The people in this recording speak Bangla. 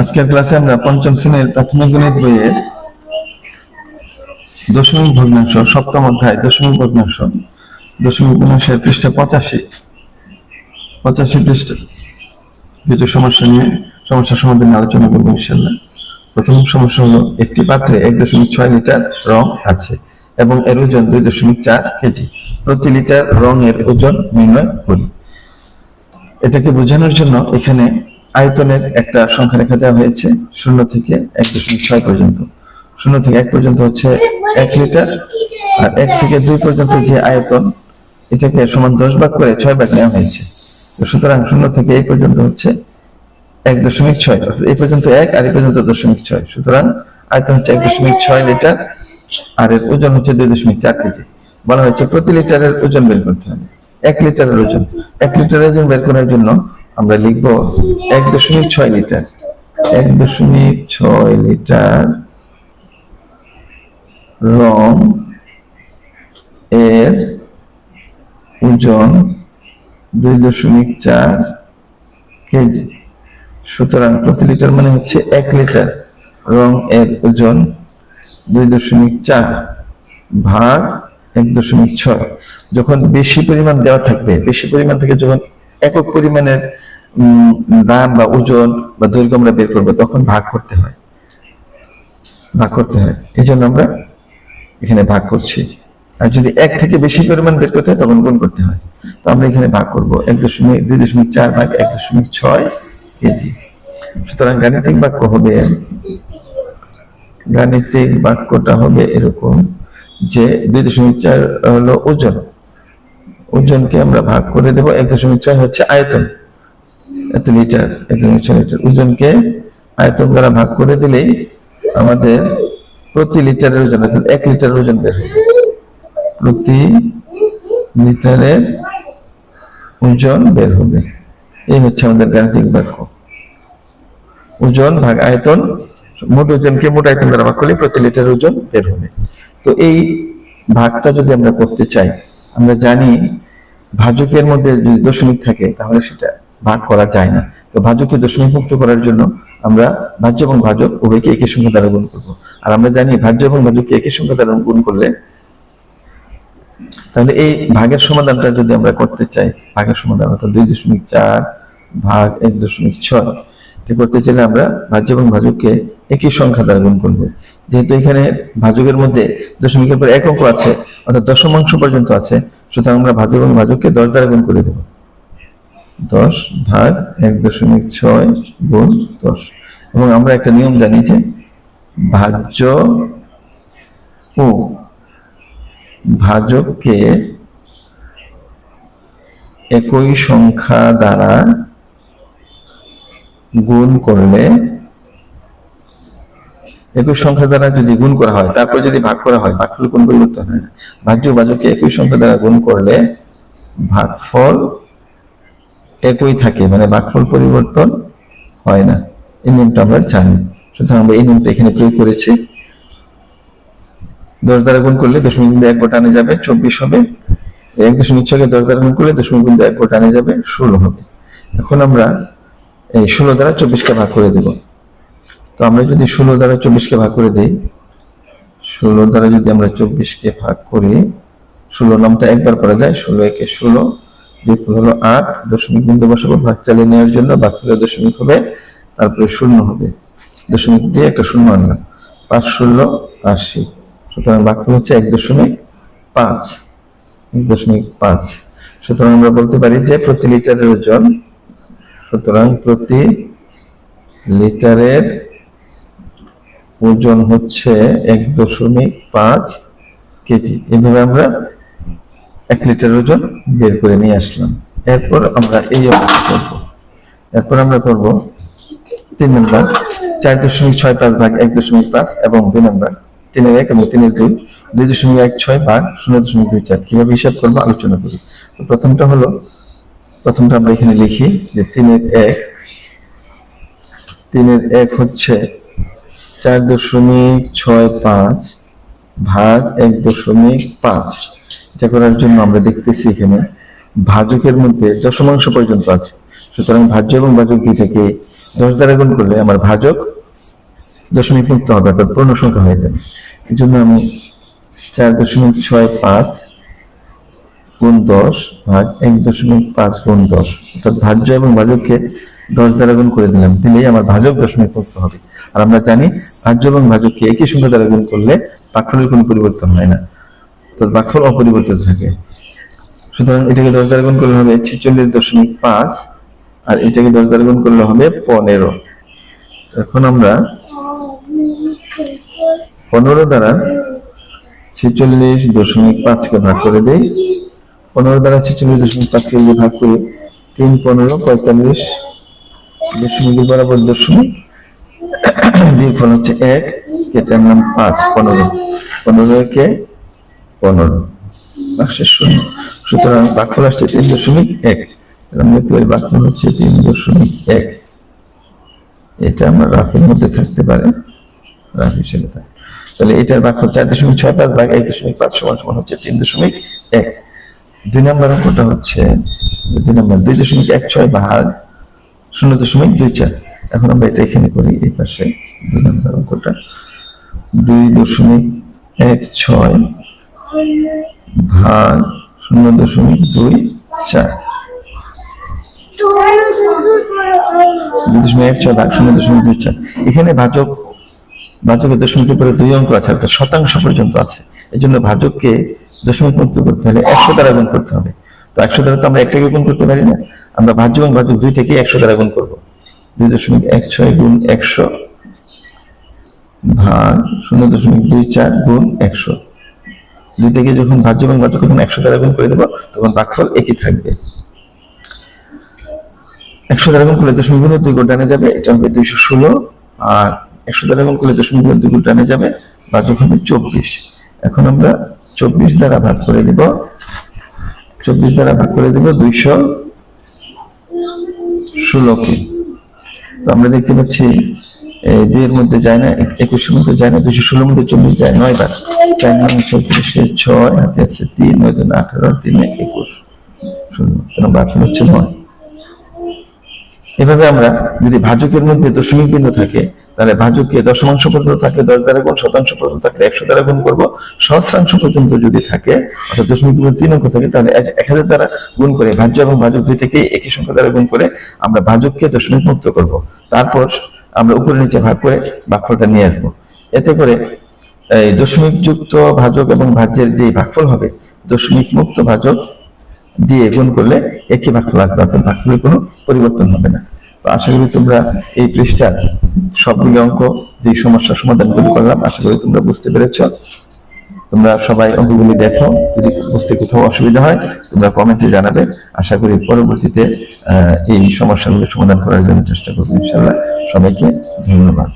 আজকের ক্লাসে আমরা পঞ্চম শ্রেণির প্রাথমিক গণিত বইয়ের দশমিক ভগ্নাংশ, সপ্তম অধ্যায়, দশমিক ভগ্নাংশ, দশমিক ভগ্নাংশের পৃষ্ঠা পঁচাশি। পঁচাশি পৃষ্ঠা। কিছু সমস্যা নিয়ে সমস্যার সমাধান আলোচনা করব ইনশাল্লাহ প্রথম সমস্যা হলো, একটি পাত্রে এক দশমিক ছয় লিটার রং আছে এবং এর ওজন দুই দশমিক চার কেজি। প্রতি লিটার রঙের ওজন নির্ণয় করি। এটাকে বোঝানোর জন্য এখানে আয়তনের একটা সংখ্যা রেখা দেওয়া হয়েছে, শূন্য থেকে এক দশমিক ছয় পর্যন্ত। শূন্য থেকে এক পর্যন্ত হচ্ছে এক লিটার, আর এক থেকে দুই পর্যন্ত যে আয়তন, এটাকে সমান দশ ভাগ করে ছয় ভাগ নেওয়া হয়েছে। সুতরাং শূন্য থেকে এই পর্যন্ত হচ্ছে এক দশমিক ছয় এই পর্যন্ত এক আর এই পর্যন্ত দশমিক ছয়। সুতরাং আয়তন হচ্ছে এক দশমিক ছয় লিটার, আর এর ওজন হচ্ছে দুই দশমিক চার কেজি। বলা হয়েছে প্রতি লিটারের ওজন বের করতে হবে। এক লিটারের ওজন। এক লিটারের ওজন বের করার জন্য আমরা লিখব এক দশমিক ছয় লিটার। এক দশমিক ছয় লিটার রং এর ওজন দুই দশমিক চার কেজি। সুতরাং প্রতি লিটার মানে হচ্ছে এক লিটার। রং এর ওজন দুই দশমিক চার ভাগ এক দশমিক ছয়। যখন বেশি পরিমাণ দেওয়া থাকবে, বেশি পরিমাণ থেকে যখন একক পরিমাণের দাম বা ওজন বা দৈর্ঘ্য আমরা বের করব, তখন ভাগ করতে হয়। ভাগ করতে হয়। এই জন্য আমরা এখানে ভাগ করছি। আর যদি এক থেকে বেশি পরিমাণ বের করতে হয়, তখন গুণ করতে হয়। তো আমরা এখানে ভাগ করব। এক দশমিক, দুই দশমিক চার ভাগ এক দশমিক ছয় কেজি। সুতরাং গাণিতিক বাক্য হবে, গাণিতিক বাক্যটা হবে এরকম যে দুই দশমিক চার হলো ওজন। ওজনকে আমরা ভাগ করে দেবো। এক দশমিক ছয় হচ্ছে আয়তন। এত লিটার দশমিক ছয় লিটার। ওজনকে আয়তন দ্বারা ভাগ করে দিলেই আমাদের প্রতি লিটারের ওজন, অর্থাৎ এক লিটার ওজন বের প্রতি লিটারের ওজন বের হবে। এই হচ্ছে আমাদের গাণিতিক বাক্য। ওজন ভাগ আয়তন, মোট ওজনকে মোট আয়তন দ্বারা ভাগ করলে প্রতি লিটার ওজন বের হবে। তো এই ভাগটা যদি আমরা করতে চাই, আমরা জানি ভাজকের মধ্যে যদি দশমিক থাকে, তাহলে সেটা ভাগ করা যায় না। তো ভাজককে দশমিক মুক্ত করার জন্য আমরা ভাজ্য এবং ভাজক উভয়কে একই সংখ্যা দ্বারা গুণ করব। আর আমরা জানি ভাজ্য এবং ভাজককে একই সংখ্যা দ্বারা গুণ করলে তাহলে এই ভাগের সমাধানটা যদি আমরা করতে চাই, ভাগের সমাধান অর্থাৎ দুই দশমিক চার ভাগ এক দশমিক ছয়, এটা করতে চাইলে আমরা ভাজ্য এবং ভাজককে একই সংখ্যা দ্বারা গুণ করব। যেহেতু এখানে ভাজকের মধ্যে দশমিকের পর এক অঙ্ক আছে, অর্থাৎ দশমাংশ পর্যন্ত আছে, সুতরাং আমরা ভাজক এবং ভাজককে দশ দ্বারা গুণ করে দেব। দশ ভাগ এক দশমিক ছয় গুণ দশ। এবং আমরা একটা নিয়ম জানি যে ভাজ্য ও ভাজককে একই সংখ্যা দ্বারা গুণ করলে, একই সংখ্যা দ্বারা যদি গুণ করা হয়, তারপর যদি ভাগ করা হয়, ভাগফল কোন পরিবর্তন হয় না। ভাজ্য ভাজককে একই সংখ্যা দ্বারা গুণ করলে ভাগফল একই থাকে মানে ভাগফল পরিবর্তন হয় না এই নিয়মটা আমরা জানি। সুতরাং আমরা এই নিয়মটা এখানে প্রয়োগ করেছি। দশ দ্বারা গুণ করলে দশমিক বিন্দু এক টানে যাবে, চব্বিশ হবে। এক দশমিক ছয়কে দশ দ্বারা গুণ করলে দশমিক বিন্দু এক টানে যাবে, ষোলো হবে। এখন আমরা এই ষোলো দ্বারা চব্বিশকে ভাগ করে দেব। তো আমরা যদি ষোলো দ্বারা চব্বিশকে ভাগ করে দিই, ষোলো দ্বারা যদি আমরা চব্বিশকে ভাগ করি, ষোলো নামটা একবার করা যায়, ষোলো একে ষোলো বিপুল হলো আট দশমিক বিন্দু বসাবো, ভাগ চালিয়ে নেওয়ার জন্য বাকি দশমিক হবে, তারপরে শূন্য হবে। দশমিক দিয়ে একটা শূন্য আনলাম। পাঁচ, ষোলো, আশি। সুতরাং বাক্যফল হচ্ছে এক দশমিক পাঁচ, এক দশমিক পাঁচ। সুতরাং আমরা বলতে পারি যে প্রতি লিটারের ওজন, সুতরাং প্রতি লিটারের ওজন হচ্ছে এক দশমিক পাঁচ কেজি। এভাবে আমরা এক লিটার ওজন বের করে নিয়ে আসলাম। এরপর আমরা এই অঙ্কটা করব। এরপর আমরা করব তিন নম্বর, চার দশমিক ছয় পাঁচ ভাগ এক দশমিক পাঁচ এবং দুই নম্বর তিনের এক এবং তিনের দুই দুই দশমিক এক ছয় ভাগ শূন্য দশমিক দুই চার। কীভাবে হিসাব করব? আলোচনা করি। তো প্রথমটা হলো, প্রথমটা আমরা এখানে লিখি যে তিনের এক তিনের এক হচ্ছে চার দশমিক ছয় পাঁচ ভাগ এক দশমিক পাঁচ। এটা করার জন্য আমরা দেখতেছি এখানে ভাজকের মধ্যে দশমাংশ পর্যন্ত আছে। সুতরাং ভাজ্য এবং ভাজক দুই দশ দ্বারা গুণ করলে আমার ভাজক দশমিক মুক্ত হবে, অর্থাৎ পূর্ণ সংখ্যা হয়ে যাবে। এই জন্য আমি চার দশমিক ছয় পাঁচ গুণ দশ ভাগ এক দশমিক পাঁচ গুণ দশ, অর্থাৎ ভাজ্য এবং ভাজককে দশ দ্বারা গুণ করে দিলাম। দিলেই আমার ভাজক দশমিক মুক্ত হবে। আর আমরা জানি ভাজ্য এবং ভাজককে একই সংখ্যা দ্বারা গুণ করলে ভাগফলের কোনো পরিবর্তন হয় না। অর্থাৎ ভাগফল অপরিবর্তিত থাকে। সুতরাং এটাকে দশ দ্বারা গুণ করলে হবে ছেচল্লিশ দশমিক পাঁচ, আর এটাকে দশ দ্বারা গুণ করলে হবে পনেরো। এখন আমরা পনেরো দ্বারা ছেচল্লিশ দশমিক পাঁচকে ভাগ করে দিই। পনেরো দ্বারা ছেচল্লিশ দশমিক পাঁচকে যদি ভাগ করি, তিন পনেরো পঁয়তাল্লিশ দশমিক বরাবর দশমিক বিয়োগফল হচ্ছে এক, কেটে আনলাম পাঁচ, পনেরো। পনেরো একে পনেরো। বাক্সের শূন্য সুতরাং বাক্যফল আসছে তিন দশমিক এক। পারি বাক্যফল হচ্ছে তিন দশমিক এক। এটা আমার রাফের মধ্যে থাকতে পারে। রাফ হিসেবে থাকে। তাহলে এটার বাক্য চার দশমিক ছয়, পাঁচ ভাগ এক দশমিক পাঁচ সমান সমান হচ্ছে তিন দশমিক এক। দুই নম্বর অঙ্কটা হচ্ছে দুই নম্বর, দুই দশমিক এক ছয় ভাগ শূন্য দশমিক দুই চার। এখন আমরা এটা এখানে করি, এই পাশে দুই নম্বর অঙ্কটা দুই দশমিক এক ছয় ভাগ শূন্য দশমিক দুই চার। দুই দশমিক এক ছয় শূন্য দশমিক দুই চার। এখানে ভাজক পরে দুই অঙ্ক আছে শতাংশ পর্যন্ত আছে। এই জন্য ভাজককে দশমিক করতে হলে একশো করতে হবে। তো একশো তো আমরা একটাকে করতে পারি না। আমরা ভাজ্য এবং ভাজক দুইটাকে একশো দ্বারা গুণ করব। দুই দশমিক এক ছয় গুণ একশো ভাগ শূন্য দশমিক দুই চার গুণ একশো। দুইটাকে যখন ভাজ্য এবং ভাজক যখন একশো দ্বারা গুণ করে দেবো, তখন ভাগফল একই থাকবে। একশো দ্বারা গুণ করলে দশমিক গুণের দুই গুণ যাবে, এটা হবে দুইশো ষোলো। আর একশো দ্বারা গুণ করলে দশমিক গুণের দুই গুণ ডানে যাবে ভাজক হবে চব্বিশ। এখন আমরা চব্বিশ দ্বারা ভাগ করে দিব। চব্বিশ দ্বারা ভাগ করে দিব দুইশো ষোলোকে। তো আমরা দেখতে পাচ্ছি দুইয়ের মধ্যে যায় না, এক- একুশের মধ্যে যায় না দুশো ষোলোর মধ্যে চল্লিশ যায়, নয় বার। চার নয়, চৌত্রিশে ছয়, হাতে আছে তিন, নয় দুই, আঠারো, তিনে একুশ, ষোলো বাকি হচ্ছে নয়। এভাবে আমরা যদি ভাজকের মধ্যে দশমিক বিন্দু থাকে তাহলে ভাজককে দশমাংশ পর্যন্ত থাকলে দশ দ্বারা গুণ, শতাংশ পর্যন্ত থাকলে একশো দ্বারা গুণ করব। সহস্রাংশ পর্যন্ত যদি থাকে, অর্থাৎ দশমিক তিন অঙ্ক থাকে, তাহলে এক- হাজার দ্বারা গুণ করে ভাজ্য এবং ভাজক দুই থেকে একই সংখ্যা দ্বারা গুণ করে আমরা ভাজককে দশমিক মুক্ত করব। তারপর আমরা উপরে নিচে ভাগ করে ভাগফলটা নিয়ে আসব। এতে করে এই দশমিক যুক্ত ভাজক এবং ভাজ্যের যে ভাগফল হবে দশমিক মুক্ত ভাজক দিয়ে গুণ করলে একই ভাগফল আসবে, অর্থাৎ ভাগফলের কোনো পরিবর্তন হবে না। তো আশা করি তোমরা এই পৃষ্ঠার সবগুলি অঙ্ক যে সমস্যার সমাধানগুলি করলাম, আশা করি তোমরা বুঝতে পেরেছ। তোমরা সবাই অঙ্কগুলি দেখো, যদি বুঝতে কোথাও অসুবিধা হয়, তোমরা কমেন্টে জানাবে। আশা করি পরবর্তীতে এই সমস্যাগুলি সমাধান করার জন্য চেষ্টা করব ইনশাল্লাহ সবাইকে ধন্যবাদ।